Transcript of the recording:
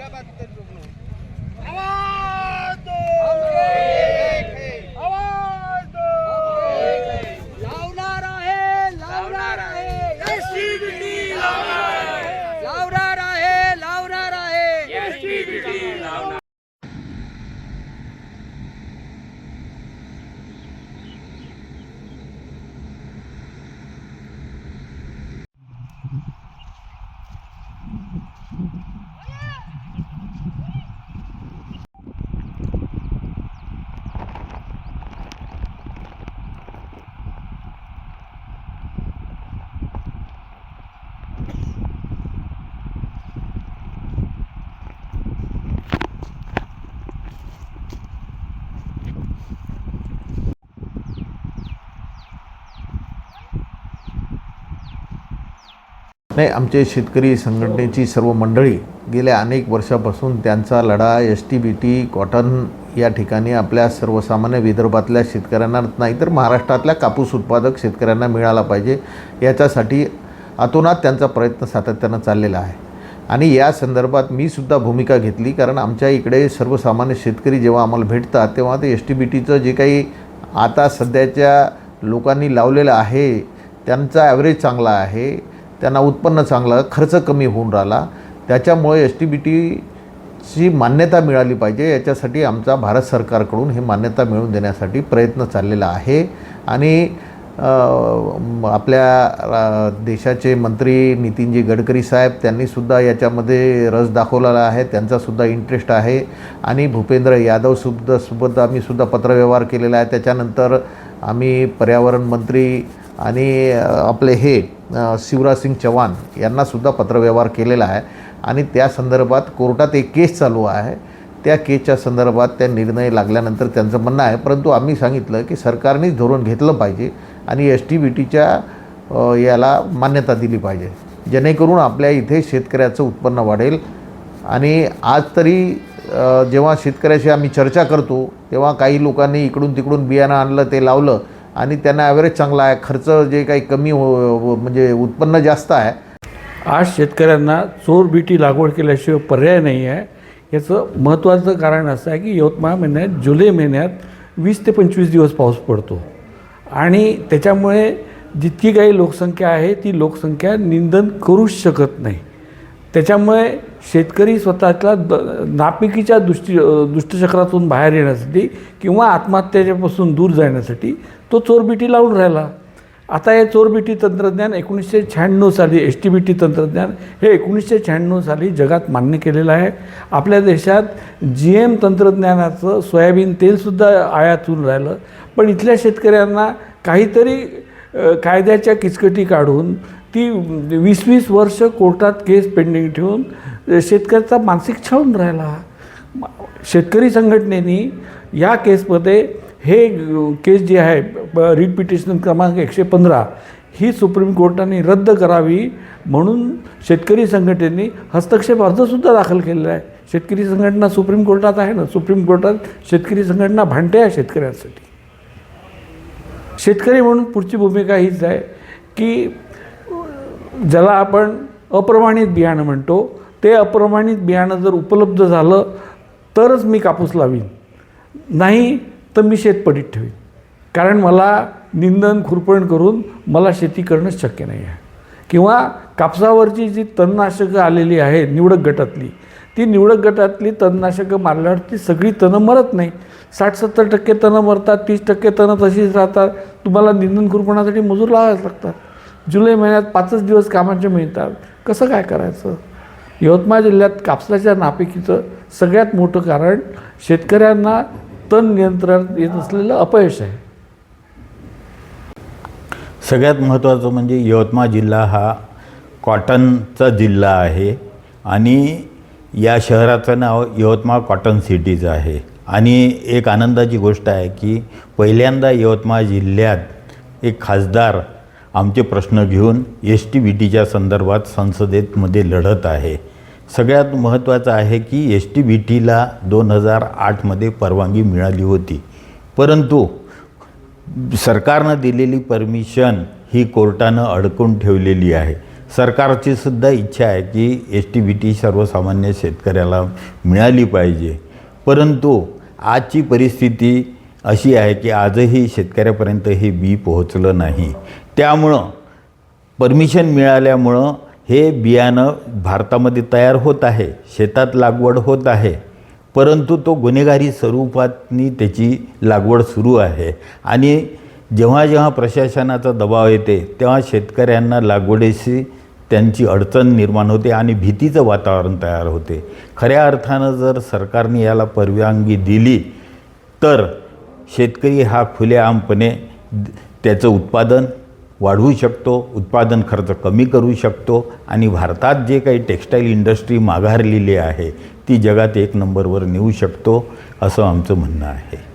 दुसऱ्या बाजूतरी रुग्ण नाही आमचे शेतकरी संघटनेची सर्व मंडळी गेल्या अनेक वर्षापासून त्यांचा लढा S T B T cotton या ठिकाणी आपल्या सर्वसामान्य विदर्भातल्या शेतकऱ्यांना नाही तर महाराष्ट्रातल्या कापूस उत्पादक शेतकऱ्यांना मिळाला पाहिजे. याच्यासाठी अतोनात त्यांचा प्रयत्न सातत्यानं चाललेला आहे. आणि या संदर्भात मी सुद्धा भूमिका घेतली कारण आमच्या इकडे सर्वसामान्य शेतकरी जेव्हा आम्हाला भेटतात तेव्हा ते एस टी बी टीचं जे काही आता सध्याच्या लोकांनी लावलेलं आहे त्यांचा ॲव्हरेज चांगला आहे. त्यांना उत्पन्न चांगलं खर्च कमी होऊन राहिला. त्याच्यामुळे एस टी बी टीची मान्यता मिळाली पाहिजे. याच्यासाठी आमचा भारत सरकारकडून हे मान्यता मिळवून देण्यासाठी प्रयत्न चाललेला आहे. आणि आपल्या देशाचे मंत्री नितीनजी गडकरी साहेब त्यांनीसुद्धा याच्यामध्ये रस दाखवलेला आहे. त्यांचासुद्धा इंटरेस्ट आहे. आणि भूपेंद्र यादव सुद्धा सोबत आम्ही सुद्धा पत्रव्यवहार केलेला आहे. त्याच्यानंतर आम्ही पर्यावरण मंत्री आणि आपले हे शिवराजसिंग चव्हाण यांनासुद्धा पत्रव्यवहार केलेला आहे. आणि त्या संदर्भात कोर्टात एक केस चालू आहे. त्या केसच्या संदर्भात त्या निर्णय लागल्यानंतर त्यांचं म्हणणं आहे. परंतु आम्ही सांगितलं की सरकारनेच धोरण घेतलं पाहिजे आणि एस टी बी टीच्या याला मान्यता दिली पाहिजे. जेणेकरून आपल्या इथे शेतकऱ्याचं उत्पन्न वाढेल. आणि आज तरी जेव्हा शेतकऱ्याशी आम्ही चर्चा करतो तेव्हा काही लोकांनी इकडून तिकडून बियाणं आणलं ते लावलं आणि त्यांना ॲव्हरेज चांगला आहे. खर्च जे काही कमी हो, हो म्हणजे उत्पन्न जास्त आहे. आज शेतकऱ्यांना चोर बीटी लागवड केल्याशिवाय पर्याय नाही आहे. याचं महत्त्वाचं कारण असं आहे की यवतमाळ महिन्यात जुलै महिन्यात वीस ते पंचवीस दिवस पाऊस पडतो. आणि त्याच्यामुळे जितकी काही लोकसंख्या आहे ती लोकसंख्या निंदन करूच शकत नाही. त्याच्यामुळे शेतकरी स्वतःच्या द नापिकीच्या दुष्टी दुष्टचक्रातून बाहेर येण्यासाठी किंवा आत्महत्याच्यापासून दूर जाण्यासाठी तो चोरबिटी लावून राहिला. आता हे चोरबिटी तंत्रज्ञान एकोणीसशे शहाण्णव साली एस टी बी टी तंत्रज्ञान हे एकोणीसशे शहाण्णव साली जगात मान्य केलेलं आहे. आपल्या देशात जी एम तंत्रज्ञानाचं सोयाबीन तेलसुद्धा आयात होऊन राहिलं. पण इथल्या शेतकऱ्यांना काहीतरी कायद्याच्या किचकटी काढून ती वीस वीस वर्ष कोर्टात केस पेंडिंग ठेवून शेतकऱ्याचा मानसिक छळून राहिला. शेतकरी संघटनेनी या केसमध्ये हे केस जी आहे रिट पिटिशन क्रमांक एकशे पंधरा ही सुप्रीम कोर्टाने रद्द करावी म्हणून शेतकरी संघटनेने हस्तक्षेप अर्जसुद्धा दाखल केलेला आहे. शेतकरी संघटना सुप्रीम कोर्टात आहे ना? सुप्रीम कोर्टात शेतकरी संघटना भांडते आहे शेतकऱ्यांसाठी. शेतकरी म्हणून पुढची भूमिका हीच आहे की ज्याला आपण अप्रमाणित बियाणं म्हणतो ते अप्रमाणित बियाणं जर उपलब्ध झालं तरच मी कापूस लावीन. नाही तर मी शेत पडीत ठेवीन. कारण मला निंदन खुरपण करून मला शेती करणंच शक्य नाही आहे. किंवा कापसावरची जी तणनाशकं आलेली आहे निवडक गटातली ती निवडक गटातली तणनाशकं मारल्यावर ती सगळी तणं मरत नाही साठ सत्तर टक्के तणं मरतात तीस टक्के तणं तशीच राहतात. तुम्हाला निंदन खुरपणासाठी मजूर लावायला लागतात. जुलै महिन्यात पाचच दिवस कामाचे मिळतात. कसं काय करायचं? यवतमाळ जिल्ह्यात कापसाच्या नापिकीचं सगळ्यात मोठं कारण शेतकऱ्यांना तण नियंत्रण येत असलेलं अपयश आहे. सगळ्यात महत्त्वाचं म्हणजे यवतमाळ जिल्हा हा कॉटनचा जिल्हा आहे आणि या शहराचं नाव यवतमाळ कॉटन सिटीज आहे. आणि एक आनंदाची गोष्ट आहे की पहिल्यांदा यवतमाळ जिल्ह्यात एक खासदार आमचे प्रश्न घेऊन एस टी बी टीच्या संदर्भात संसदेमध्ये लढत आहे. सगळ्यात महत्त्वाचं आहे की एस टी बी टीला दोन हजार आठमध्ये परवानगी मिळाली होती. परंतु सरकारनं दिलेली परमिशन ही कोर्टानं अडकून ठेवलेली आहे. सरकारची सुद्धा इच्छा आहे की एस टी बी टी सर्वसामान्य शेतकऱ्याला मिळाली पाहिजे. परंतु आजची परिस्थिती अशी आहे की आजही शेतकऱ्यापर्यंत हे बी पोहोचलं नाही. त्यामुळं परमिशन मिळाल्यामुळं हे बियाणं भारतामध्ये तयार होत आहे शेतात लागवड होत आहे परंतु तो गुन्हेगारी स्वरूपातनी त्याची लागवड सुरू आहे. आणि जेव्हा जेव्हा प्रशासनाचा दबाव येते तेव्हा शेतकऱ्यांना लागवडीशी त्यांची अडचण निर्माण होते आणि भीतीचं वातावरण तयार होते. खऱ्या अर्थानं जर सरकारने याला परवानगी दिली तर शेतकरी हा खुलेआमपणे त्याचं उत्पादन वाढवू शकतो उत्पादन खर्च कमी करू शकतो आणि भारतात जे काही टेक्स्टाईल इंडस्ट्री माघारलेली आहे ती जगात एक नंबरवर नेऊ शकतो असं आमचं म्हणणं आहे.